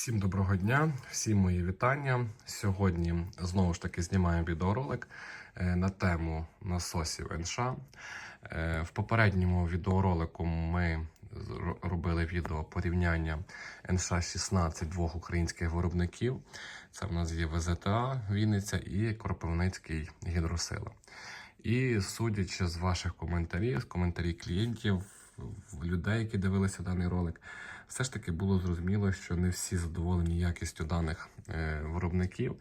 Всім доброго дня, всім мої вітання. Сьогодні знову ж таки знімаємо відеоролик е, на тему насосів НШ. Е, В попередньому відеоролику ми робили відео порівняння НШ-16 двох українських виробників. Це в нас є ВЗТА Вінниця і Кропивницький гідросила. І судячи з ваших коментарів, з коментарів клієнтів, в- людей, які дивилися даний ролик, все ж таки було зрозуміло, що не всі задоволені якістю даних е, виробників,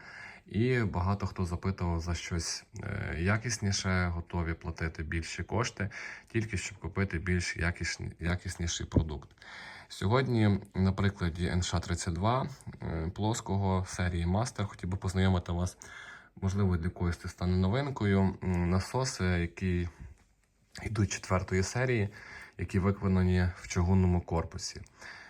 і багато хто запитував за щось е, якісніше, готові платити більші кошти, тільки щоб купити більш якісні, якісніший продукт. Сьогодні, на прикладі NШ-32 е, плоского серії Master, хотів би познайомити вас, можливо, для когось це стане новинкою. Насоси, які йдуть четвертої серії, які виконані в чугунному корпусі.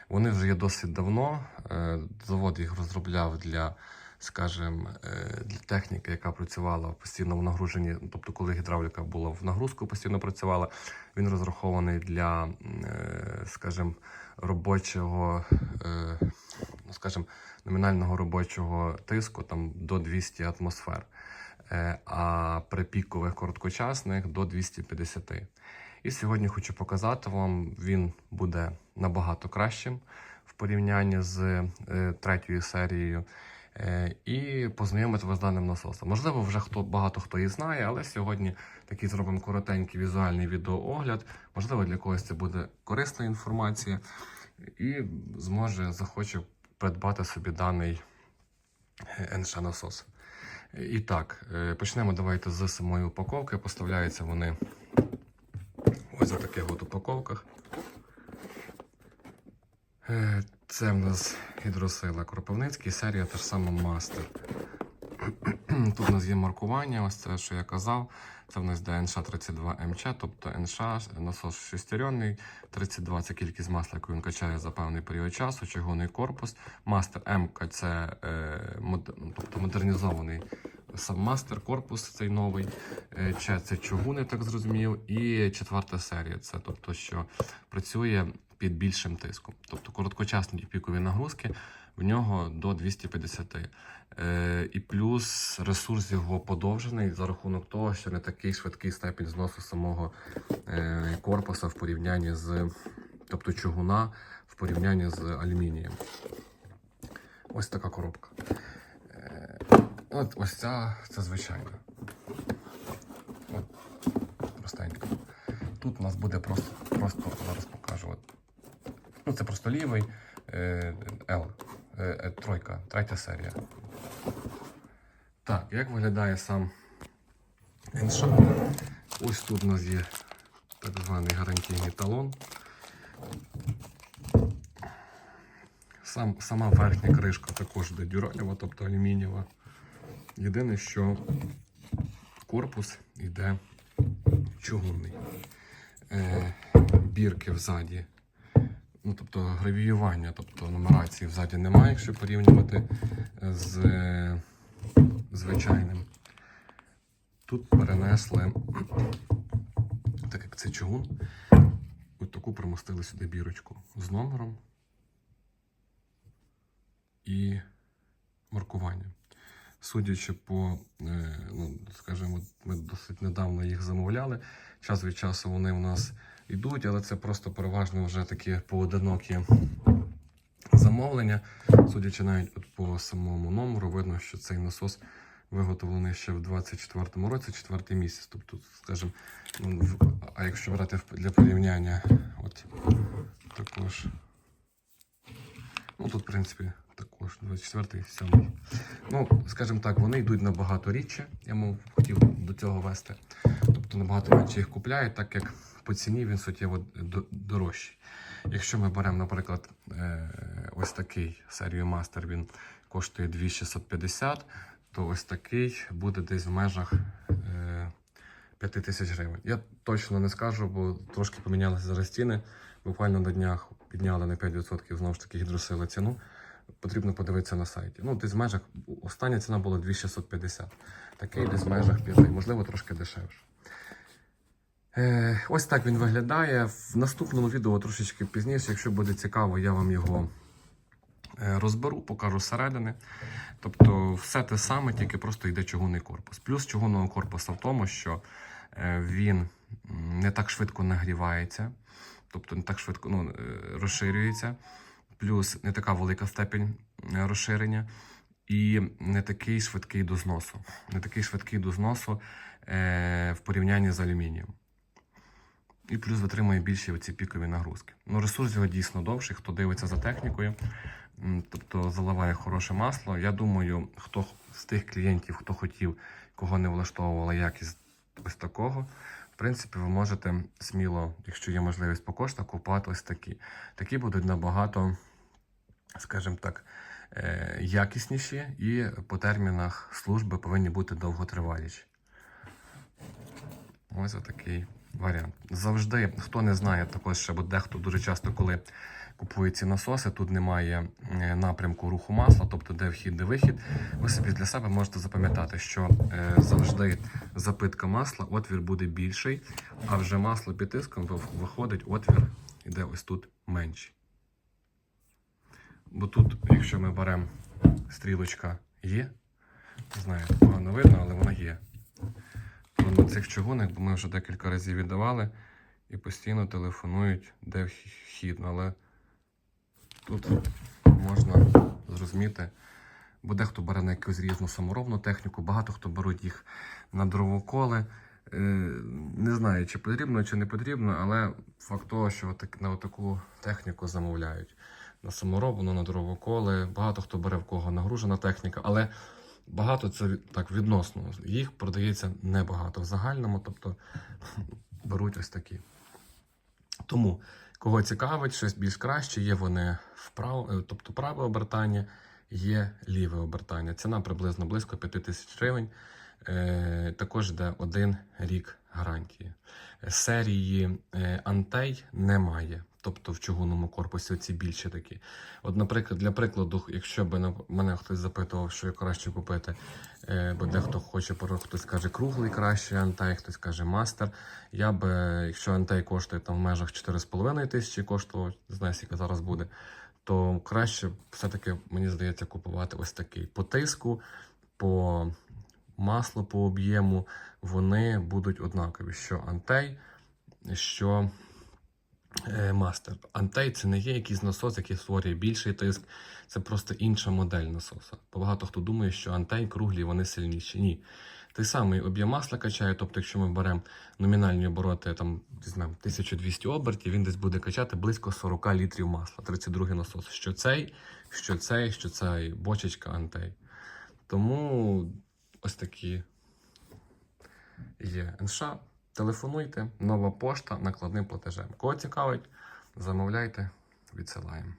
Вони вже є досить давно. Е, Завод їх розробляв для, скажімо, е, для техніки, яка працювала постійно в нагруженні. Тобто, коли гідравліка була в нагрузку, постійно працювала. Він розрахований для, е, скажімо, робочого, ну, скажімо, номінального робочого тиску там до 200 атмосфер. А при пікових короткочасних до 250. І сьогодні хочу показати вам, він буде набагато кращим в порівнянні з е, третьою серією. Е, і познайомити вас з даним насосом. Можливо, вже хто багато хто і знає, але сьогодні такий зробимо коротенький візуальний відеоогляд. Можливо, для когось це буде корисна інформація, і зможе захоче придбати собі даний НШ насос. І так, е, почнемо давайте з самої упаковки. Поставляються вони ось за таких от упаковках. Е, Це в нас гідросила Кропивницький, серія та ж сама Мастер. Тут у нас є маркування, ось це, що я казав. Це в нас йде НШ-32МЧ, тобто НШ, насос шестеренний, 32 це кількість масла, яку він качає за певний період часу, чугунний корпус. Мастер М це е, мод, ну, тобто модернізований сам мастер, корпус цей новий. Е, Ч це чугуни, так зрозумів. І четверта серія це тобто, що працює під більшим тиском. Тобто короткочасні пікові нагрузки в нього до 250. Е, і плюс ресурс його подовжений за рахунок того, що не такий швидкий степінь зносу самого е, корпуса в порівнянні з, тобто чугуна в порівнянні з алюмінієм. Ось така коробка. От ось ця це звичайна. От, простенька. Тут у нас буде просто, просто зараз покажу. От. Ну, це просто лівий е, L, е, е, тройка, третя серія. Так, як виглядає сам НШ? Ось тут у нас є так званий гарантійний талон. Сам, сама верхня кришка також йде дюралєва, тобто алюмінієва. Єдине, що корпус йде чугунний. Е, бірки взаді. Ну, тобто гравіювання, тобто нумерації взаді немає, якщо порівнювати з е, звичайним. Тут перенесли, так як це чугун, от таку примостили сюди бірочку з номером і маркуванням. Судячи по, е, ну, скажімо, ми досить недавно їх замовляли. Час від часу вони у нас йдуть, але це просто переважно вже такі поодинокі замовлення. Судячи навіть от по самому номеру, видно, що цей насос виготовлений ще в 24-му році, четвертий місяць. Тобто, скажімо, ну, а якщо брати для порівняння, от також. Ну тут, в принципі, також 24-й, 7-й. Ну, скажімо так, вони йдуть набагато рідше. Я мов хотів до цього вести. Тобто набагато менше їх купляють, так як по ціні він суттєво дорожчий. Якщо ми беремо, наприклад, е, ось такий серію Master, він коштує 2650, то ось такий буде десь в межах е, 5 тисяч гривень. Я точно не скажу, бо трошки помінялися зараз ціни. Буквально на днях підняли на 5% знову ж таки гідросили ціну. Потрібно подивитися на сайті. Ну, десь в межах остання ціна була 2650. Такий десь в межах 5, можливо, трошки дешевше. Е, ось так він виглядає. В наступному відео трошечки пізніше, якщо буде цікаво, я вам його Е, Розберу, покажу зсередини. Тобто все те саме, тільки просто йде чугунний корпус. Плюс чугунного корпусу в тому, що е, він не так швидко нагрівається, тобто не так швидко ну, е, розширюється, плюс не така велика степень е, розширення і не такий швидкий до зносу. Не такий швидкий до зносу е, в порівнянні з алюмінієм. І плюс витримує більші оці пікові нагрузки. Ну, ресурс його дійсно довший, хто дивиться за технікою, тобто заливає хороше масло. Я думаю, хто з тих клієнтів, хто хотів, кого не влаштовувала якість ось такого, в принципі, ви можете сміло, якщо є можливість по коштах, купувати ось такі. Такі будуть набагато, скажімо так, е, якісніші і по термінах служби повинні бути довготриваліші. Ось такий варіант. Завжди, хто не знає, також ще, бо дехто дуже часто, коли купує ці насоси, тут немає е, напрямку руху масла, тобто де вхід, де вихід. Ви собі для себе можете запам'ятати, що е, завжди запитка масла, отвір буде більший, а вже масло під тиском виходить, отвір іде ось тут менший. Бо тут, якщо ми беремо стрілочка є, не знаю, погано видно, але вона є на цих чугунах, бо ми вже декілька разів віддавали і постійно телефонують, де вхід. Але тут можна зрозуміти, бо дехто бере на якусь різну саморобну техніку, багато хто беруть їх на дровоколи. Е, Не знаю, чи потрібно, чи не потрібно, але факт того, що на таку техніку замовляють. На саморобну, на дровоколи. Багато хто бере в кого нагружена техніка, але багато це так відносно. Їх продається небагато в загальному, тобто беруть ось такі. Тому, кого цікавить, щось більш краще, є вони вправо, е, тобто праве обертання, є ліве обертання. Ціна приблизно близько 5 тисяч гривень. Е, також йде один рік гарантії. Серії антей немає. Тобто в чугунному корпусі ці більші такі. От, наприклад, для прикладу, якщо б мене хтось запитував, що краще купити, е, бо дехто хоче, хтось каже круглий краще антей, хтось каже мастер. Я б, е, якщо антей коштує там в межах 4,5 тисячі, коштував, не знаю, скільки зараз буде, то краще все-таки, мені здається, купувати ось такий. По тиску, по маслу, по об'єму, вони будуть однакові. Що антей, що е, мастер. Антей це не є якийсь насос, який створює більший тиск, це просто інша модель насоса. Багато хто думає, що антей круглі, вони сильніші. Ні. Той самий об'єм масла качає, тобто, якщо ми беремо номінальні обороти там, візьмемо 1200 обертів, він десь буде качати близько 40 літрів масла. 32 насос. Що цей, що цей, що цей, бочечка антей. Тому ось такі є НШ. Телефонуйте, нова пошта накладним платежем. Кого цікавить, замовляйте, відсилаємо.